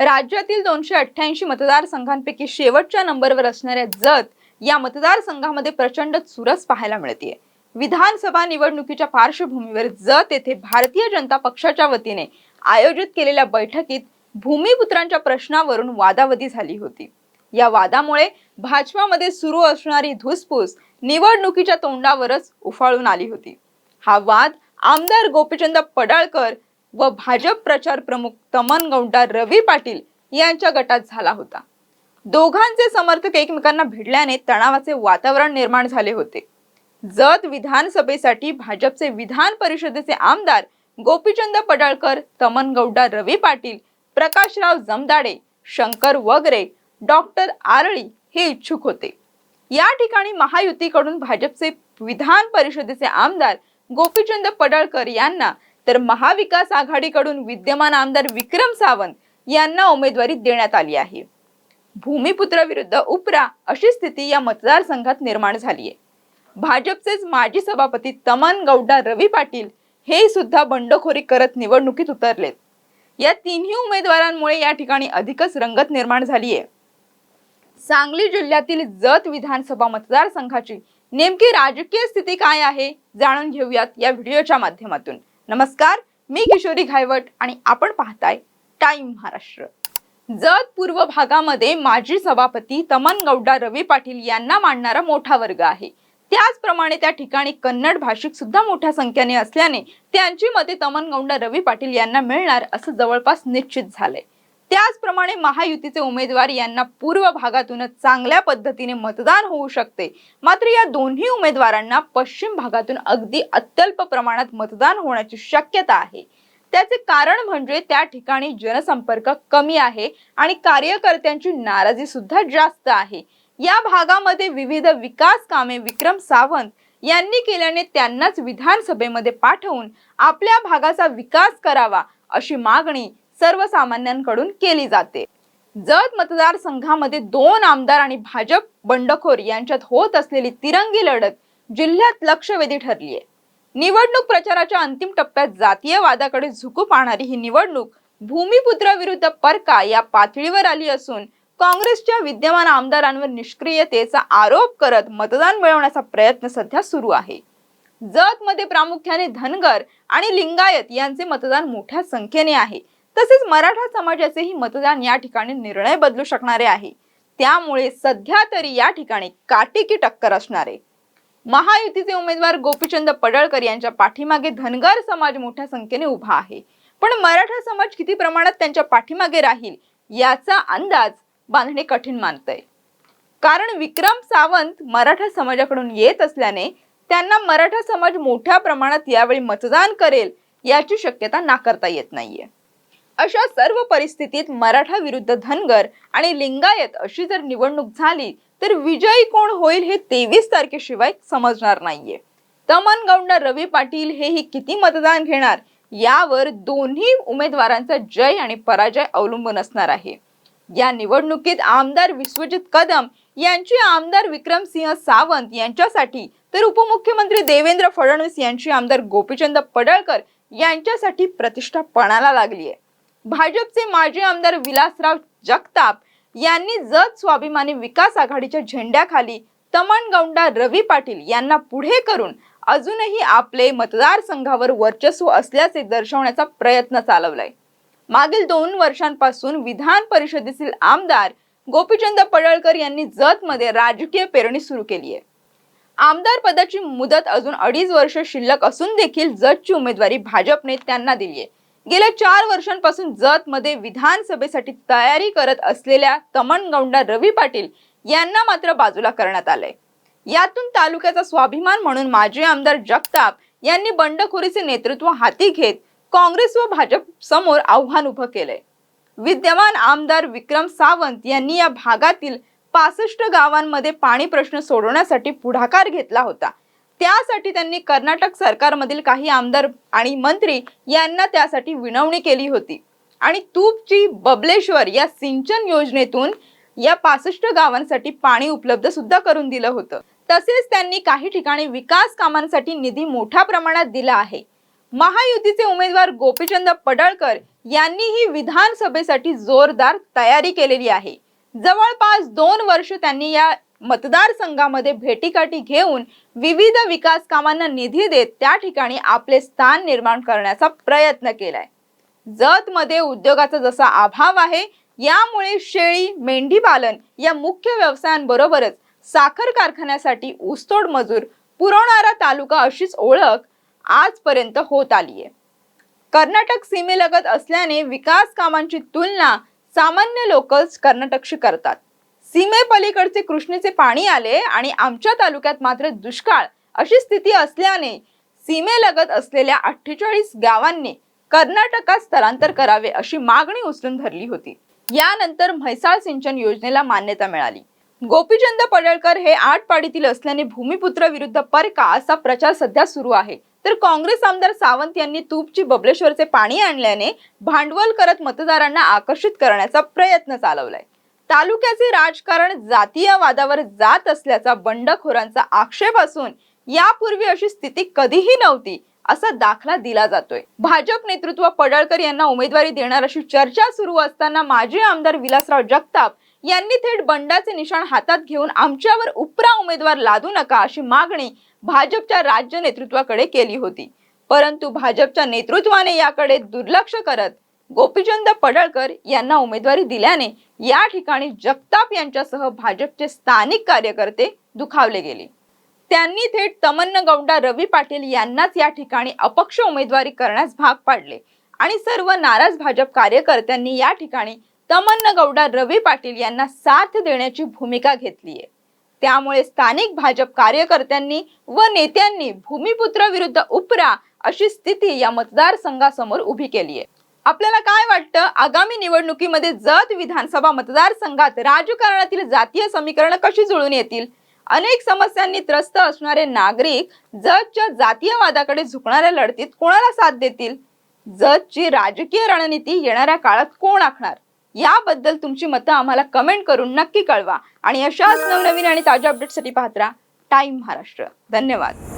राज्यातील दोनशे अठ्ठ्याऐंशी मतदारसंघांपैकी शेवटच्या नंबरवर असणाऱ्या जत या मतदारसंघामध्ये प्रचंड चुरस पाहायला मिळते विधानसभा निवडणुकीच्या पार्श्वभूमीवर जत येथे भारतीय जनता पक्षाच्या वतीने आयोजित केलेल्या बैठकीत भूमिपुत्रांच्या प्रश्नावरून वादावादी झाली होती. या वादामुळे भाजपामध्ये सुरू असणारी धुसफूस निवडणुकीच्या तोंडावरच उफाळून आली होती. हा वाद आमदार गोपीचंद पडाळकर व भाजप प्रचार प्रमुख तमन गौंडा रवी पाटील यांच्या गटात झाला होता. दोघांचे समर्थक एकमेकांना भिडल्याने तणावाचे वातावरण निर्माण झाले होते. जत विधानसभेसाठी भाजपचे विधान परिषदेचे आमदार गोपीचंद पडाळकर तमन गौडा रवी पाटील प्रकाशराव जमदाडे शंकर वगरे डॉक्टर आरळी हे इच्छुक होते. या ठिकाणी महायुतीकडून भाजपचे विधान परिषदेचे आमदार गोपीचंद पडळकर यांना तर महाविकास आघाडीकडून विद्यमान आमदार विक्रम सावंत यांना उमेदवारी देण्यात आली आहे. भूमिपुत्र विरुद्ध उपरा अशी स्थिती या मतदारसंघात निर्माण झाली आहे भाजपचेच माजी सभापती तमन गौडा रवी पाटील हे सुद्धा बंडखोरी करत निवडणुकीत उतरलेत. या तिन्ही उमेदवारांमुळे या ठिकाणी अधिकच रंगत निर्माण झाली आहे सांगली जिल्ह्यातील जत विधानसभा मतदारसंघाची नेमकी राजकीय स्थिती काय आहे जाणून घेऊयात या व्हिडिओच्या माध्यमातून. नमस्कार मी किशोरी घायवट आणि आपण पाहताय टाइम महाराष्ट्र. जत पूर्व भागामध्ये माजी सभापती तमन गौडा रवी पाटील यांना मांडणारा मोठा वर्ग आहे. त्याचप्रमाणे त्या ठिकाणी कन्नड भाषिक सुद्धा मोठ्या संख्येने असल्याने त्यांची मते तमनगौंडा रवी पाटील यांना मिळणार असं जवळपास निश्चित झालंय. त्याचप्रमाणे महायुतीचे उमेदवार यांना पूर्व भागातूनच चांगल्या पद्धतीने मतदान होऊ शकते. मात्र या दोन्ही उमेदवारांना पश्चिम भागातून अगदी अत्यल्प प्रमाणात मतदान होण्याची शक्यता आहे. त्याचे कारण म्हणजे त्या ठिकाणी जनसंपर्क कमी आहे आणि कार्यकर्त्यांची नाराजी सुद्धा जास्त आहे. या भागामध्ये विविध विकास कामे विक्रम सावंत यांनी केल्याने त्यांनाच विधानसभेमध्ये पाठवून आपल्या भागाचा विकास करावा अशी मागणी सर्वसामान्यांकडून केली जाते. जत मतदारसंघामध्ये दोन आमदार आणि भाजप बंडखोर यांच्यात होत असलेली तिरंगी लढत जिल्ह्यात लक्षवेधी ठरली आहे. निवडणूक प्रचाराच्या अंतिम टप्प्यात जातीय वादाकडे झुकू पाहणारी ही निवडणूक भूमिपुत्र विरुद्ध परका या पातळीवर आली असून काँग्रेसच्या विद्यमान आमदारांवर निष्क्रियतेचा आरोप करत मतदान मिळवण्याचा प्रयत्न सध्या सुरू आहे. जत मध्ये प्रामुख्याने धनगर आणि लिंगायत यांचे मतदान मोठ्या संख्येने आहे. तसेच मराठा समाजाचेही मतदान या ठिकाणी निर्णय बदलू शकणारे आहे. त्यामुळे सध्या तरी या ठिकाणी काटेकी टक्कर असणार आहे. महायुतीचे उमेदवार गोपीचंद पडळकर यांच्या पाठीमागे धनगर समाज मोठ्या संख्येने उभा आहे. पण मराठा समाज किती प्रमाणात त्यांच्या पाठीमागे राहील याचा अंदाज बांधणे कठीण मानतंय. कारण विक्रम सावंत मराठा समाजाकडून येत असल्याने त्यांना मराठा समाज मोठ्या प्रमाणात यावेळी मतदान करेल याची शक्यता नाकारता येत नाहीये. अशा सर्व परिस्थितीत मराठा विरुद्ध धनगर आणि लिंगायत अशी जर निवडणूक झाली तर विजयी कोण होईल हे तेवीस तारखेशिवाय समजणार नाहीये. तमन गौंडा रवी पाटील हेही किती मतदान घेणार? यावर दोन्ही उमेदवारांचा जय आणि पराजय अवलंबून असणार आहे. या निवडणुकीत आमदार विश्वजित कदम यांची आमदार विक्रमसिंह सावंत यांच्यासाठी तर उपमुख्यमंत्री देवेंद्र फडणवीस यांची आमदार गोपीचंद पडळकर यांच्यासाठी प्रतिष्ठा पणाला लागली आहे भाजपचे माजी आमदार विलासराव जगताप यांनी जत स्वाभिमानी विकास आघाडीच्या झेंड्याखाली तमणगौंडा रवी पाटील यांना पुढे करून अजूनही आपले मतदारसंघावर वर्चस्व असल्याचे दर्शवण्याचा प्रयत्न चालवलाय. मागील दोन वर्षांपासून विधान परिषदेतील आमदार गोपीचंद पडळकर यांनी जतमध्ये राजकीय पेरणी सुरू केली आहे. आमदार पदाची मुदत अजून अडीच वर्ष शिल्लक असून देखील जतची उमेदवारी भाजपने त्यांना दिली आहे. गेल्या चार वर्षांपासून जतमध्ये विधानसभेसाठी तयारी करत असलेल्या तमणगौंडा रवी पाटील यांना मात्र बाजूला करण्यात आलंय. यातून तालुक्याचा स्वाभिमान म्हणून माजी आमदार जगताप यांनी बंडखोरीचे नेतृत्व हाती घेत काँग्रेस व भाजप समोर आव्हान उभं केलंय. विद्यमान आमदार विक्रम सावंत यांनी या भागातील पासष्ट गावांमध्ये पाणी प्रश्न सोडवण्यासाठी पुढाकार घेतला होता. त्यासाठी त्यांनी कर्नाटक सरकारमधील काही आमदार आणि मंत्री यांना त्यासाठी विनवणी केली होती. आणि तूपची बबलेश्वर या सिंचन योजनेतून या पासष्ट गावांसाठी पाणी उपलब्ध सुद्धा करून दिलं होतं. तसेच त्यांनी काही ठिकाणी विकास कामांसाठी निधी मोठ्या प्रमाणात दिला आहे. महायुतीचे उमेदवार गोपीचंद पडळकर यांनीही विधानसभेसाठी जोरदार तयारी केलेली आहे. जवळपास दोन वर्ष त्यांनी या मतदारसंघामध्ये भेटीकाठी घेऊन विविध विकास कामांना निधी देत त्या ठिकाणी आपले स्थान निर्माण करण्याचा प्रयत्न केलाय. जतमध्ये उद्योगाचा जसा अभाव आहे यामुळे शेळी मेंढी पालन या मुख्य व्यवसायांबरोबरच साखर कारखान्यासाठी ऊसतोड मजूर पुरवणारा तालुका अशीच ओळख आजपर्यंत होत आली आहे कर्नाटक सीमेलगत असल्याने विकास कामांची तुलना सामान्य लोकच कर्नाटकशी करतात. सीमेपलीकडचे कृष्णेचे पाणी आले आणि आमच्या तालुक्यात मात्र दुष्काळ अशी स्थिती असल्याने सीमेलगत असलेल्या अठ्ठेचाळीस गावांनी कर्नाटकात स्थलांतर करावे अशी मागणी उचलून धरली होती. यानंतर म्हैसाळ सिंचन योजनेला मान्यता मिळाली. गोपीचंद पडळकर हे आठ पाडीतील असल्याने भूमिपुत्र विरुद्ध परका असा प्रचार सध्या सुरू आहे. तर काँग्रेस आमदार सावंत यांनी तूपची बबलेश्वरचे पाणी आणल्याने भांडवल करत मतदारांना आकर्षित करण्याचा प्रयत्न चालवलाय. तालुक्याचे राजकारण जातीय वादावर जात असल्याचा बंडखोरांचा आक्षेप असून यापूर्वी अशी स्थिती कधीही नव्हती असा दाखला दिला जातोय. भाजप नेतृत्व पडळकर यांना उमेदवारी देणार अशी चर्चा सुरू असताना माजी आमदार विलासराव जगताप यांनी थेट बंडाचे निशाण हातात घेऊन आमच्यावर उपरा उमेदवार लादू नका अशी मागणी भाजपच्या राज्य नेतृत्वाकडे केली होती. परंतु भाजपच्या नेतृत्वाने याकडे दुर्लक्ष करत गोपीचंद पडळकर यांना उमेदवारी दिल्याने या ठिकाणी जगताप यांच्यासह भाजपचे स्थानिक कार्यकर्ते दुखावले गेले. त्यांनी थेट तमन्न गौडा रवी पाटील यांनाच या ठिकाणी अपक्ष उमेदवारी करण्यास भाग पाडले आणि सर्व नाराज भाजप कार्यकर्त्यांनी या ठिकाणी तमन्न गौडा रवी पाटील यांना साथ देण्याची भूमिका घेतली आहे. त्यामुळे स्थानिक भाजप कार्यकर्त्यांनी व नेत्यांनी भूमिपुत्र विरुद्ध उपरा अशी स्थिती या मतदारसंघासमोर उभी केली आहे. आपल्याला काय वाटतं? आगामी निवडणुकीमध्ये जत विधानसभा मतदारसंघात राजकारणातील जातीय समीकरण कशी जुळून येतील? अनेक समस्यांनी त्रस्त असणारे नागरिक जतच्या जातीयवादाकडे झुकणाऱ्या लढतीत कोणाला साथ देतील? जतची राजकीय रणनीती येणाऱ्या काळात कोण आखणार? याबद्दल तुमची मतं आम्हाला कमेंट करून नक्की कळवा. आणि अशाच नवनवीन आणि ताज्या अपडेटसाठी पाहत राहा. टाइम महाराष्ट्र. धन्यवाद.